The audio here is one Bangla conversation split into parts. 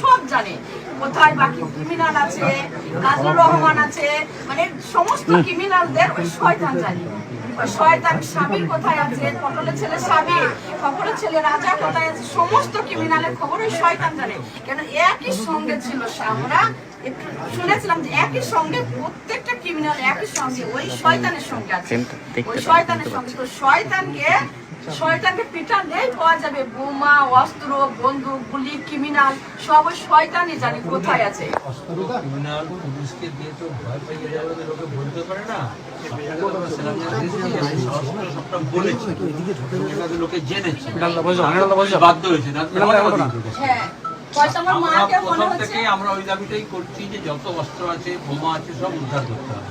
সব জানে। কোথায় বাকি ক্রিমিনাল আছে নাজরুল রহমান আছে মানে সমস্ত ক্রিমিনালদের ওই শয়তান জানে। ওই শয়তান স্বামীর কোথায় আছে পটলের ছেলে স্বামী খবরের ছেলে রাজা কোথায় আছে সমস্ত ক্রিমিনালের খবর ওই শয়তান জানে। কেন একই সঙ্গে ছিল আমরা একটু শুনেছিলাম যে একই সঙ্গে প্রত্যেকটা ক্রিমিনাল একই সঙ্গে ওই শয়তানের সঙ্গে আছে। ওই শয়তানের সঙ্গে। তো শয়তানকে শয়তানকে পিটালেই পাওয়া যাবে বোমা অস্ত্র বন্দুক গুলি ক্রিমিনাল সব ওই শয়তানই জানি কোথায় আছে। ক্রিমিনাল পুলিশকে দিয়ে তো ভয় পাইয়ে যাবে তো লোকে বলতে পারে না। লোকে জেনেছে। বাধ্য হয়েছে। হ্যাঁ হয়তো আমার আমরা মাকে প্রথম হচ্ছে আমরা ওই দাবিটাই করছি যে যত অস্ত্র আছে বোমা আছে সব উদ্ধার করতে হবে।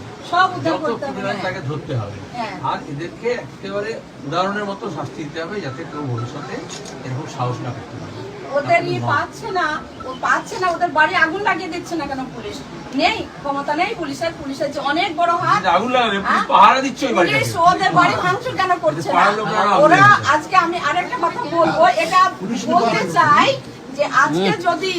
যত ক্রিমিনাল তাকে ধরতে হবে। হ্যাঁ। আর এদেরকে একেবারে উদাহরণের মতো শাস্তি দিতে হবে যাতে কেউ ভবিষ্যতে এরকম সাহস না করতে পারে। ওদের ই পাচ্ছে না ও পাচ্ছে না ওদের বাড়ি আগুন লাগিয়ে দিচ্ছে না কেন পুলিশ? নেই ক্ষমতা নেই পুলিশের পুলিশের যে অনেক বড় হাত। আগুন লাগাবে পুলিশ হ্যাঁ? পাহারা দিচ্ছে ওই পুলিশ ওদের বাড়ি ভাঙচুর কেন করছে না? ওরা আজকে আমি আরেকটা কথা বলব এটা বলতে চাই যে আজকে যদি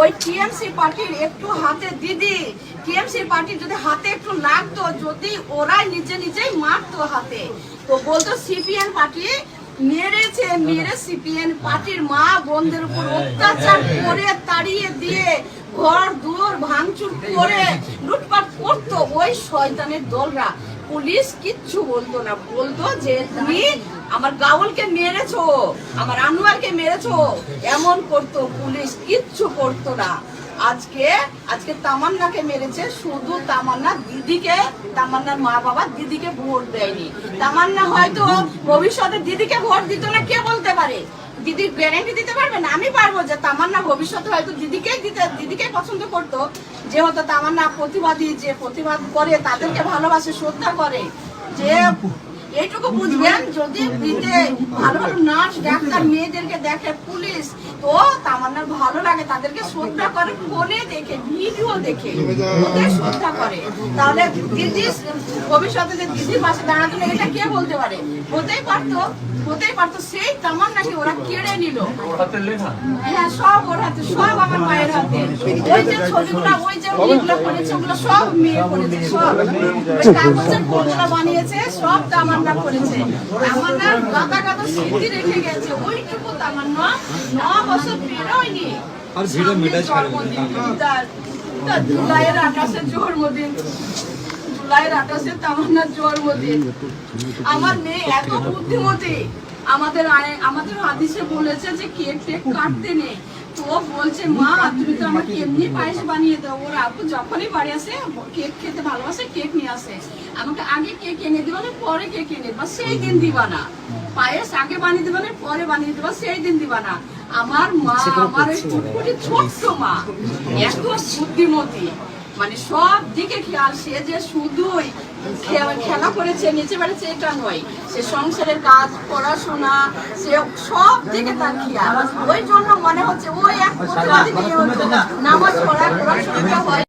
ওই টিএমসি পার্টির একটু হাতে দিদি টিএমসি পার্টির যদি হাতে একটু লাগতো যদি ওরাই নিজে নিজেই মারতো হাতে তো বলতো সিপিএন পার্টি মেরেছে মেরে সিপিএন পার্টির মা বোনদের উপর অত্যাচার করে তাড়িয়ে দিয়ে ঘর দুয়ার ভাঙচুর করে লুটপাট করতো ওই শয়তানের দলরা। পুলিশ কিচ্ছু বলতো না বলতো যে তুমি আমার গাউলকে মেরেছো, আমার আনোয়ারকে মেরেছো। এমন করতো পুলিশ, কিচ্ছু করতো না। আজকে আজকে তামান্নাকে মেরেছে, শুধু তামান্না দিদিকে, তামান্নার মা বাবা দিদিকে ভোট দেয়নি। তামান্না হয়তো ভবিষ্যতে দিদিকে ভোট দিত না, কে বলতে পারে? দিদি গ্যারেন্টি দিতে পারবে না? আমি পারব যে তামান্না ভবিষ্যতে হয়তো দিদিকেই দিতে, দিদিকেই পছন্দ করতো। যেহেতু তামান্না প্রতিবাদী, যে প্রতিবাদ করে, তাদেরকে ভালোবাসে, শ্রদ্ধা করে। যে এইটুকু বুঝবেন যদি ভালো ভালো নার্স ডাক্তার মেয়েদেরকে দেখে পুলিশ তো তামান্নার ভালো লাগে তাদেরকে শ্রদ্ধা করে ফোনে দেখে ভিডিও দেখে ওদের শ্রদ্ধা করে। তাহলে দিদি ভবিষ্যতে যে দিদির পাশে দাঁড়াতো এটা কে বলতে পারে? হতেই পারতো হতেই পারতো সেই তামান্নাকে ওরা কেড়ে নিল। হ্যাঁ সব ওর হাতে সব আমার মায়ের হাতে। ওই যে ছবিগুলো ওই যে মেয়েগুলো করেছে ওগুলো সব মেয়ে করেছে সব। কাগজের ফুলগুলো বানিয়েছে সব তামান্না করেছে। তামান্নার গাদা গাদা স্মৃতি রেখে গেছে ওইটুকু তামান্না ন বছর বেরোয়নি। আর ভিড়ে মেটাই জন্মদিন জুলাইয়ের আঠাশে জন্মদিন জুলাইয়ের আঠাশে তামান্নার জন্মদিন। আমার মেয়ে এত বুদ্ধিমতী। আমাদের আমাদের হাদিসে বলেছে যে কেক টেক কাটতে নেই। ও বলছে মা তুমি তো আমাকে এমনি পায়েস বানিয়ে দাও। ওর আপু যখনই বাড়ি আসে কেক খেতে ভালোবাসে কেক নিয়ে আসে। আমাকে আগে কেক এনে দিবা না পরে কেক এনে দিবা? সেই দিন দিবা না। পায়েস আগে বানিয়ে দিবা না পরে বানিয়ে দিবা? সেই দিন দিবা না। আমার মা আমার ওই ফুটফুটি ছোট্ট মা। এত বুদ্ধিমতী। মানে সব দিকে খেয়াল, সে যে শুধুই খে- খেলা করেছে, নিচে বেড়েছে, এটা নয়। সে সংসারের কাজ, পড়াশোনা, সে সব দিকে তার খেয়াল। ওই জন্য মনে হচ্ছে, ওই এক নামাজ পড়া পড়াশোনা হয়